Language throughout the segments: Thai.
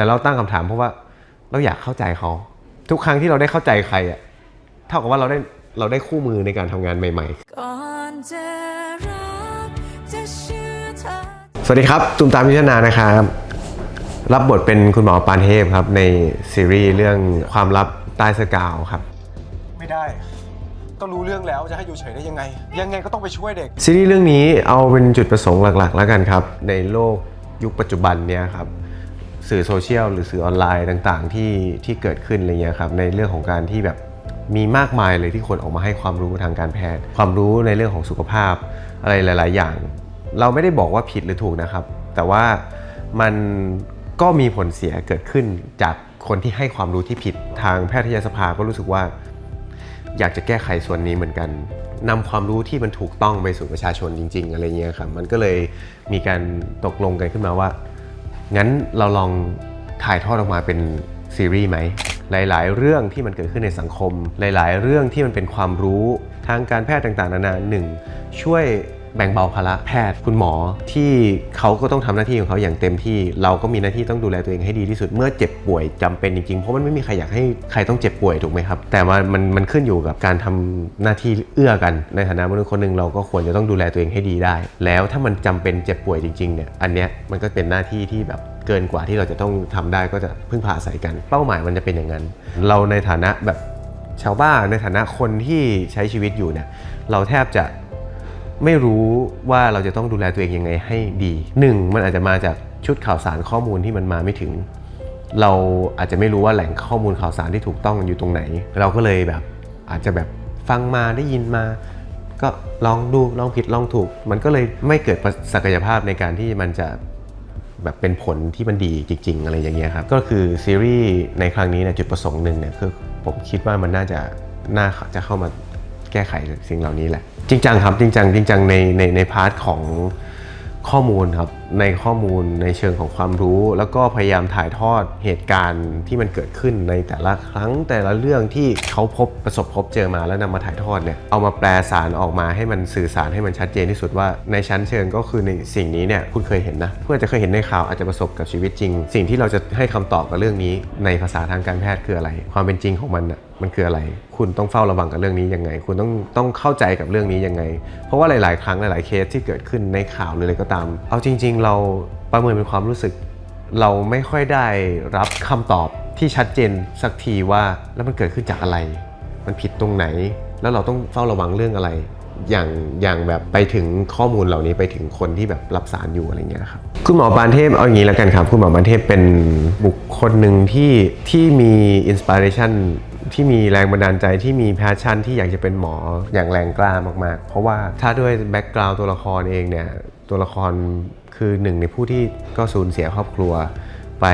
แต่เราตั้งคำถามเพราะว่าเราอยากเข้าใจเขา ทุกครั้งที่เราได้เข้าใจใครอะเท่ากับว่าเราได้เราได้คู่มือในการทำงานใหม่ๆก่อนจะรักจะเชื่อเธอสวัสดีครับตุมตามยุทธนานะครับ รับบทเป็นคุณหมอปานเทพครับ ในซีรีส์เรื่องความลับใต้เสอกาวครับ ไม่ได้ก็รู้เรื่องแล้วจะให้อยู่เฉยได้ยังไง ยังไงก็ต้องไปช่วยเด็ก ซีรีส์เรื่องนี้เอาเป็นจุดประสงค์หลักๆ แล้วกันครับ ในโลกยุคปัจจุบันเนี่ยครับ สื่อโซเชียลหรือสื่อออนไลน์ต่างๆ ที่ที่เกิดขึ้นอะไรเงี้ยครับในเรื่องของการที่แบบมีมากมายเลยที่คนออกมาให้ความรู้ทางการแพทย์ ความรู้ในเรื่องของสุขภาพอะไรหลาย ๆ อย่าง เราไม่ได้บอกว่าผิดหรือถูกนะครับ แต่ว่ามันก็มีผลเสียเกิดขึ้นจากคนที่ให้ความรู้ที่ผิดทางแพทยสภาก็รู้สึกว่า อยากจะแก้ไขส่วนนี้เหมือนกันนำความรู้ที่มันถูกต้องไปสู่ประชาชนจริง ๆ อะไรเงี้ยครับมันก็เลยมีการตกลงกันขึ้นมาว่า งั้นเราลองถ่ายทอดออกมาเป็นซีรีส์ไหม หลาย ๆ เรื่องที่มันเกิดขึ้นในสังคม หลาย ๆ เรื่องที่มันเป็นความรู้ทางการแพทย์ต่าง ๆ นานาหนึ่งช่วย แบ่งเบาภาระแพทย์คุณหมอที่เขาก็ต้องทำหน้าที่ของเขาอย่างเต็มที่ เราก็มีหน้าที่ต้องดูแลตัวเองให้ดีที่สุด เมื่อเจ็บป่วยจำเป็นจริงๆ เพราะมันไม่มีใครอยากให้ใครต้องเจ็บป่วยถูกไหมครับ แต่ว่ามันมันขึ้นอยู่กับการทำหน้าที่เอื้อกันในฐานะมนุษย์คนหนึ่งเราก็ควรจะต้องดูแลตัวเองให้ดีได้ แล้วถ้ามันจำเป็นเจ็บป่วยจริงๆเนี่ยอันเนี้ยมันก็เป็นหน้าที่ที่แบบเกินกว่าที่เราจะต้องทำได้ก็จะพึ่งพาอาศัยกัน เป้าหมายมันจะเป็นอย่างนั้น เราในฐานะแบบชาวบ้านในฐานะคนที่ใช้ชีวิตอยู่เนี่ยเราแทบจะ ไม่รู้ว่าเราจะต้องดูแลตัวเองยังไงให้ดีหนึ่งมันอาจจะมาจากชุดข่าวสารข้อมูลที่มันมาไม่ถึง เราอาจจะไม่รู้ว่าแหล่งข้อมูลข่าวสารที่ถูกต้องอยู่ตรงไหน เราก็เลยแบบอาจจะแบบฟังมาได้ยินมา ก็ลองดูลองผิดลองถูก มันก็เลยไม่เกิดศักยภาพในการที่มันจะแบบเป็นผลที่มันดีจริง ๆ อะไรอย่างเงี้ยครับ ก็คือซีรีส์ในครั้งนี้เนี่ยจุดประสงค์หนึ่งเนี่ยคือผมคิดว่ามันน่าจะน่าจะเข้ามา แก้ไขสิ่งเหล่านี้แหละ จริงจังครับจริงจังจริงจังในในในพาร์ทของข้อมูลครับในข้อมูลในเชิงของความรู้ แล้วก็พยายามถ่ายทอดเหตุการณ์ที่มันเกิดขึ้นในแต่ละครั้งแต่ละเรื่องที่เขาพบประสบพบเจอมาแล้วนำมาถ่ายทอดเนี่ยเอามาแปลสารออกมาให้มันสื่อสารให้มันชัดเจนที่สุดว่าในชั้นเชิงก็คือในสิ่งนี้เนี่ยคุณเคยเห็นนะเพื่อนจะเคยเห็นในข่าวอาจจะประสบกับชีวิตจริง สิ่งที่เราจะให้คำตอบกับเรื่องนี้ในภาษาทางการแพทย์คืออะไร ความเป็นจริงของมันนะ มันคืออะไร คุณต้องเฝ้าระวังกับเรื่องนี้ยังไง คุณต้องต้องเข้าใจกับเรื่องนี้ยังไง เพราะว่าหลาย ๆ ครั้งหลาย ๆ เคสที่เกิดขึ้นในข่าวหรืออะไรก็ตาม เอาจริง ๆ เราประเมินเป็นความรู้สึก เราไม่ค่อยได้รับคำตอบที่ชัดเจนสักทีว่าแล้วมันเกิดขึ้นจากอะไร มันผิดตรงไหน แล้วเราต้องเฝ้าระวังเรื่องอะไร อย่างอย่างแบบไปถึงข้อมูลเหล่านี้ไปถึงคนที่แบบรับสารอยู่อะไรเงี้ยครับคุณหมอปานเทพเอาอย่างนี้แล้วกันครับ คุณหมอปานเทพเป็นบุคคลหนึ่งที่ที่มีอินสปิเรชัน ที่มีแรงบันดาลใจที่มีแพชชั่นที่อยากจะเป็นหมออย่างแรงกล้ามากๆ เพราะว่าถ้าด้วยแบ็กกราวด์ตัวละครเองเนี่ยตัวละครคือหนึ่งในผู้ที่ก็สูญเสียครอบครัวไป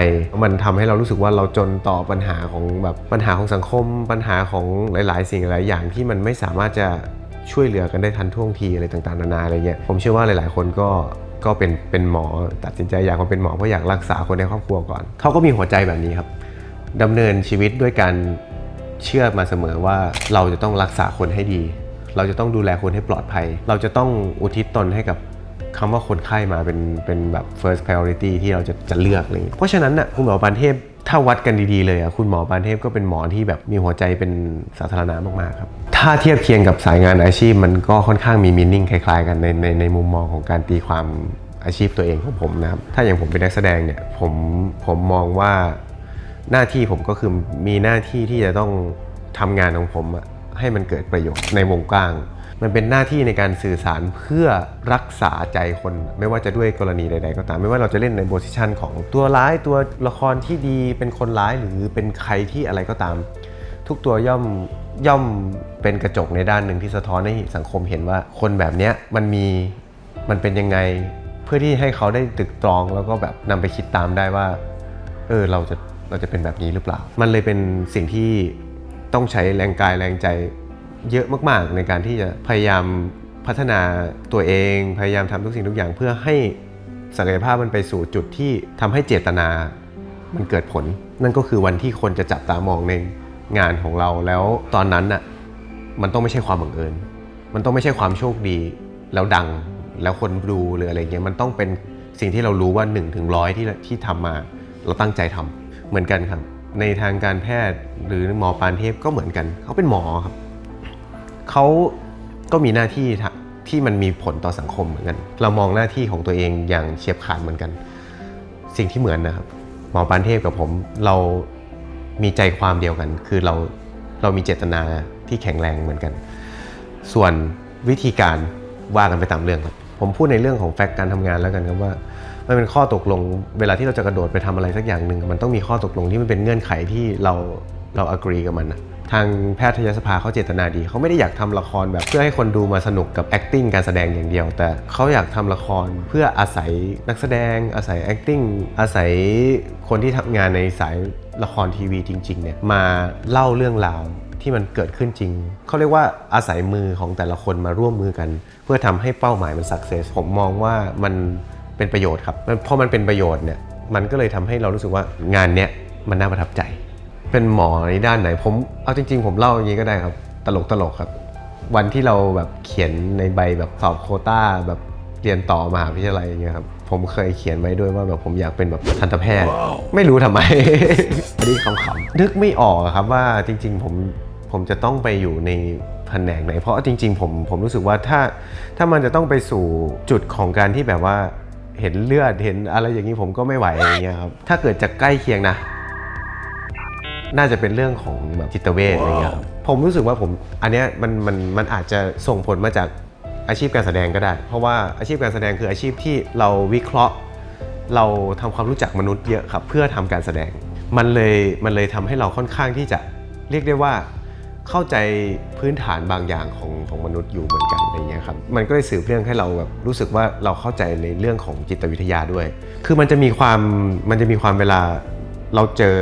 มันทำให้เรารู้สึกว่าเราจนต่อปัญหาของแบบปัญหาของสังคม ปัญหาของหลาย ๆ สิ่งหลายอย่างที่มันไม่สามารถจะช่วยเหลือกันได้ทันท่วงทีอะไรต่างๆนานาอะไรเงี้ยผมเชื่อว่าหลาย ๆ คนก็ก็เป็นเป็นหมอตัดสินใจอยากมาเป็นหมอเพราะอยากรักษาคนในครอบครัวก่อนเขาก็มีหัวใจแบบนี้ครับดำเนินชีวิตด้วยการ เชื่อมาเสมอว่าเราจะต้องรักษาคนให้ดี เราจะต้องดูแลคนให้ปลอดภัย เราจะต้องอุทิศตนให้กับคำว่าคนไข้มาเป็นเป็นแบบ first priority ที่เราจะจะเลือกเลย เพราะฉะนั้นน่ะคุณหมอปานเทพถ้าวัดกันดีๆเลยอะคุณหมอปานเทพก็เป็นหมอที่แบบมีหัวใจเป็นสาธารณะมากๆครับ ถ้าเทียบเคียงกับสายงานอาชีพมันก็ค่อนข้างมีมินิ่งคล้ายๆ กันในในในมุมมองของการตีความอาชีพตัวเองของผมนะครับ ถ้าอย่างผมเป็นนักแสดงเนี่ยผมผมมองว่า หน้าที่ผมก็คือมีหน้าที่ที่จะต้องทำงานของผมอะให้มันเกิดประโยชน์ในวงกว้าง มันเป็นหน้าที่ในการสื่อสารเพื่อรักษาใจคน ไม่ว่าจะด้วยกรณีใดๆก็ตาม ไม่ว่าเราจะเล่นในโพสิชันของตัวร้ายตัวละครที่ดีเป็นคนร้ายหรือเป็นใครที่อะไรก็ตาม ทุกตัวย่อมย่อมเป็นกระจกในด้านหนึ่งที่สะท้อนให้สังคมเห็นว่าคนแบบนี้มันมีมันเป็นยังไงเพื่อที่ให้เขาได้ตึกตรองแล้วก็แบบนำไปคิดตามได้ว่า เออเราจะ เราจะเป็นแบบนี้หรือเปล่า มันเลยเป็นสิ่งที่ต้องใช้แรงกายแรงใจเยอะมากๆ ในการที่จะพยายามพัฒนาตัวเอง พยายามทำทุกสิ่งทุกอย่างเพื่อให้ศักยภาพมันไปสู่จุดที่ทำให้เจตนามันเกิดผล นั่นก็คือวันที่คนจะจับตามองในงานของเราแล้วตอนนั้นน่ะมันต้องไม่ใช่ความบังเอิญ มันต้องไม่ใช่ความโชคดี แล้วดังแล้วคนดูหรืออะไรเงี้ยมันต้องเป็นสิ่งที่เรารู้ว่า1นถึงร้อยที่ที่ทำมา เราตั้งใจทำ เหมือนกันครับ ในทางการแพทย์หรือหมอปานเทพก็เหมือนกัน เขาเป็นหมอครับ เขาก็มีหน้าที่ที่มันมีผลต่อสังคมเหมือนกัน เรามองหน้าที่ของตัวเองอย่างเฉียบขาดเหมือนกัน สิ่งที่เหมือนนะครับ หมอปานเทพกับผมเรามีใจความเดียวกัน คือเราเรามีเจตนาที่แข็งแรงเหมือนกัน ส่วนวิธีการว่ากันไปตามเรื่องครับ ผมพูดในเรื่องของแฟกต์การทำงานแล้วกันครับว่า มันเป็นข้อตกลง เวลาที่เราจะกระโดดไปทำอะไรสักอย่างหนึ่งมันต้องมีข้อตกลงที่มันเป็นเงื่อนไขที่เราเราอ g r e e กับมันนะทางแพทยสภาเขาเจตนาดี เขาไม่ได้อยากทำละครแบบเพื่อให้คนดูมาสนุกกับ acting การแสดงอย่างเดียว แต่เขาอยากทำละครเพื่ออาศัยนักแสดง อาศัย acting อาศัยคนที่ทำงานในสายละครทีวีจริง ๆ เนี่ยมาเล่าเรื่องราวที่มันเกิดขึ้นจริง เขาเรียกว่าอาศัยมือของแต่ละคนมาร่วมมือกัน เพื่อทำให้เป้าหมายมันสักเซสผมมองว่ามัน เป็นประโยชน์ครับมันพอมันเป็นประโยชน์เนี่ยมันก็เลยทำให้เรารู้สึกว่างานเนี้ยมันน่าประทับใจ เป็นหมอในด้านไหนผมเอาจริง ๆ ผมเล่าอย่างนี้ก็ได้ครับ ตลกตลกๆครับ วันที่เราแบบเขียนในใบแบบสอบโคต้าแบบเรียนต่อมหาวิทยาลัยอย่างเงี้ยครับผมเคยเขียนไว้ด้วยว่าแบบผมอยากเป็นแบบทันตแพทย์ ไม่รู้ทำไมอันนี้คำๆนึกไม่ออกครับว่าจริง ๆ ผมผมจะต้องไปอยู่ในแผนกไหน เพราะจริง ๆ ผมผมรู้สึกว่าถ้าถ้ามันจะต้องไปสู่จุดของการที่แบบว่า เห็นเลือดเห็นอะไรอย่างนี้ผมก็ไม่ไหวอย่างเงี้ยครับถ้าเกิดจะใกล้เคียงนะ น่าจะเป็นเรื่องของแบบจิตเวชอะไรเงี้ยครับผมรู้สึกว่าผมอันเนี้ยมันมันมันอาจจะส่งผลมาจากอาชีพการแสดงก็ได้ เพราะว่าอาชีพการแสดงคืออาชีพที่เราวิเคราะห์ เราทำความรู้จักมนุษย์เยอะครับ เพื่อทำการแสดง มันเลยมันเลยทำให้เราค่อนข้างที่จะเรียกได้ว่า เข้าใจพื้นฐานบางอย่างของของมนุษย์อยู่เหมือนกันอะไรเงี้ยครับมันก็เลยสืบเรื่องให้เราแบบรู้สึกว่าเราเข้าใจในเรื่องของจิตวิทยาด้วย คือมันจะมีความมันจะมีความเวลาเราเจอ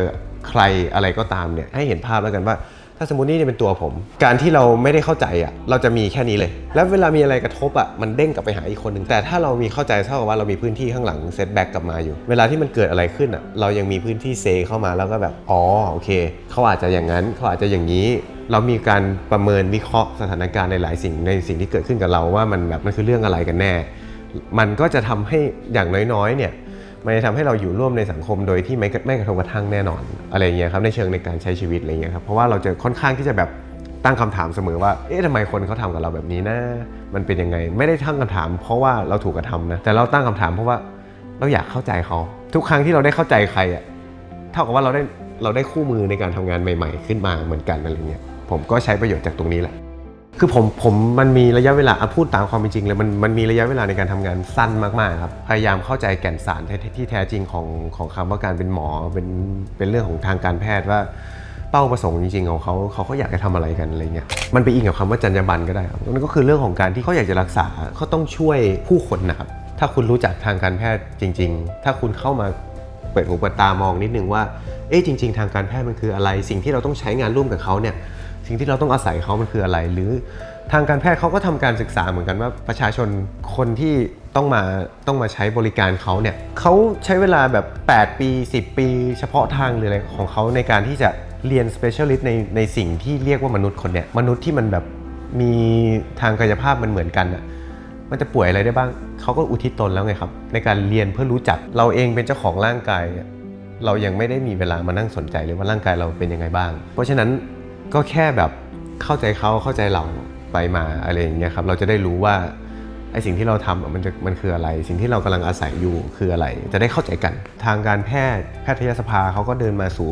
ใครอะไรก็ตามเนี่ยให้เห็นภาพแล้วกันว่าถ้า สมมตินี่เป็นตัวผม การที่เราไม่ได้เข้าใจอะเราจะมีแค่นี้เลย แล้วเวลามีอะไรกระทบอะมันเด้งกลับไปหาอีกคนหนึ่งแต่ถ้าเรามีเข้าใจเท่ากับว่าเรามีพื้นที่ข้างหลังเซตแบ็กกลับมาอยู่ เวลาที่มันเกิดอะไรขึ้นอะเรายังมีพื้นที่เซเข้ามาแล้วก็แบบอ๋อโอเคเขาอาจจะอย่างนั้นเขาอาจจะอย่างนี้เรามีการประเมินวิเคราะห์สถานการณ์ในหลายสิ่งในสิ่งที่เกิดขึ้นกับเราว่ามันแบบมันคือเรื่องอะไรกันแน่ มันก็จะทำให้อย่างน้อยๆเนี่ย มันจะทำให้เราอยู่ร่วมในสังคมโดยที่ไม่ไม่กระทบกระทั่งแน่นอนอะไรอย่างเงี้ยครับในเชิงในการใช้ชีวิตอะไรเงี้ยครับเพราะว่าเราจะค่อนข้างที่จะแบบตั้งคำถามเสมอว่า เอ๊ะทำไมคนเขาทำกับเราแบบนี้นะ มันเป็นยังไง ไม่ได้ตั้งคำถาม เพราะว่าเราถูกกระทำนะ แต่เราตั้งคำถามเพราะว่าเราอยากเข้าใจเขา ทุกครั้งที่เราได้เข้าใจใครอะ เท่ากับว่าเราได้เราได้คู่มือในการทำงานใหม่ ๆ ขึ้นมาเหมือนกันอะไรเงี้ย ผมก็ใช้ประโยชน์จากตรงนี้แหละ คือผมผมมันมีระยะเวลาอะพูดตามความเป็นจริงเลยมันมันมีระยะเวลาในการทำงานสั้นมากๆครับพยายามเข้าใจแก่นสารที่ที่แท้จริงของของคำว่าการเป็นหมอเป็นเป็นเรื่องของทางการแพทย์ว่าเป้าประสงค์จริงๆของเขาเขาเขาอยากจะทำอะไรกันอะไรเงี้ยมันไปอิงกับคำว่าจรรยาบรรณก็ได้ครับนั่นก็คือเรื่องของการที่เขาอยากจะรักษาเขาต้องช่วยผู้คนนะครับถ้าคุณรู้จักทางการแพทย์จริง ๆ ถ้าคุณเข้ามา เปิดหูเปิดตามองนิดนึงว่า เอ๊ะจริง ๆ ทางการแพทย์มันคืออะไร สิ่งที่เราต้องใช้งานร่วมกับเขาเนี่ย สิ่งที่เราต้องอาศัยเขามันคืออะไร หรือทางการแพทย์เขาก็ทำการศึกษาเหมือนกันว่าประชาชนคนที่ต้องมาต้องมาใช้บริการเขาเนี่ยเขาใช้เวลาแบบ 8 ปี 10 ปี เฉพาะทางหรืออะไรของเขาในการที่จะเรียน specialist ในในสิ่งที่เรียกว่ามนุษย์คนเนี่ยมนุษย์ที่มันแบบมีทางกายภาพมันเหมือนกันอะมันจะป่วยอะไรได้บ้าง เขาก็อุทิศตนแล้วไงครับ ในการเรียนเพื่อรู้จักเราเองเป็นเจ้าของร่างกาย เรายังไม่ได้มีเวลามานั่งสนใจเลยว่าร่างกายเราเป็นยังไงบ้าง เพราะฉะนั้น ก็แค่แบบเข้าใจเขาเข้าใจเราไปมาอะไรอย่างเงี้ยครับเราจะได้รู้ว่าไอสิ่งที่เราทำมันจะมันคืออะไร สิ่งที่เรากำลังอาศัยอยู่คืออะไร จะได้เข้าใจกัน ทางการแพทย์แพทยสภาเขาก็เดินมาสู่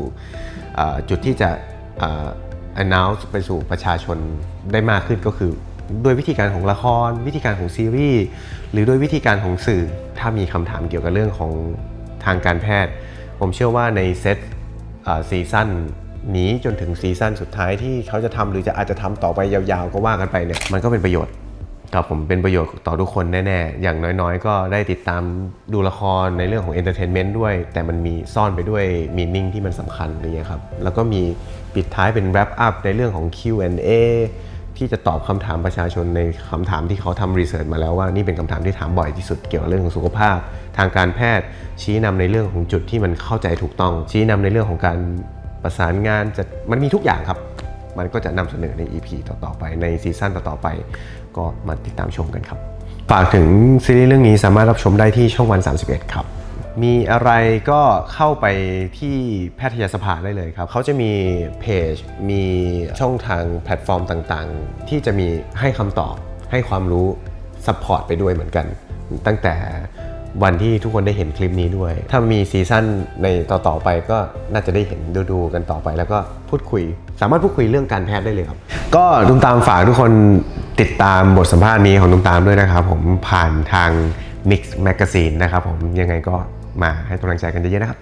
จุดที่จะอ่อ announce ไปสู่ประชาชนได้มากขึ้นก็คือด้วยวิธีการของละคร วิธีการของซีรีส์หรือด้วยวิธีการของสื่อ ถ้ามีคำถามเกี่ยวกับเรื่องของทางการแพทย์ ผมเชื่อว่าในเซตซีซั่น หนีจนถึงซีซั่นสุดท้ายที่เขาจะทำหรือจะอาจจะทำต่อไปยาวๆ ก็ว่ากันไปเนี่ยมันก็เป็นประโยชน์ครับผมเป็นประโยชน์ต่อทุกคนแน่ๆ อย่างน้อยๆ ก็ได้ติดตามดูละครในเรื่องของเอนเตอร์เทนเมนต์ด้วย แต่มันมีซ่อนไปด้วยมีนิ่งที่มันสำคัญอะไรเงี้ยครับ แล้วก็มีปิดท้ายเป็น wrap up ในเรื่องของ Q&A ที่จะตอบคำถามประชาชนในคำถามที่เขาทำรีเสิร์ชมาแล้วว่านี่เป็นคำถามที่ถามบ่อยที่สุดเกี่ยวกับเรื่องของสุขภาพ ทางการแพทย์ชี้นำในเรื่องของจุดที่มันเข้าใจถูกต้อง ชี้นำในเรื่องของการ ประสานงานจะมันมีทุกอย่างครับ มันก็จะนำเสนอใน EP ต่อๆไปในซีซั่นต่อๆไป ก็มาติดตามชมกันครับ ฝากถึงซีรีส์เรื่องนี้สามารถรับชมได้ที่ช่องวัน 31 ครับ มีอะไรก็เข้าไปที่แพทยสภาได้เลยครับ เขาจะมีเพจ มีช่องทางแพลตฟอร์มต่างๆ ที่จะมีให้คำตอบให้ความรู้ซัพพอร์ตไปด้วยเหมือนกัน ตั้งแต่ วันที่ทุกคนได้เห็นคลิปนี้ด้วย ถ้ามีซีซั่นในต่อๆไปก็น่าจะได้เห็นดูๆกันต่อไป แล้วก็พูดคุย สามารถพูดคุยเรื่องการแพทย์ได้เลยครับ ก็ตุ้มตามฝากทุกคนติดตามบทสัมภาษณ์นี้ของตุ้มตามด้วยนะครับ ผมผ่านทาง Mix Magazine นะครับผมยังไงก็มาให้กำลังใจกันเยอะๆนะครับ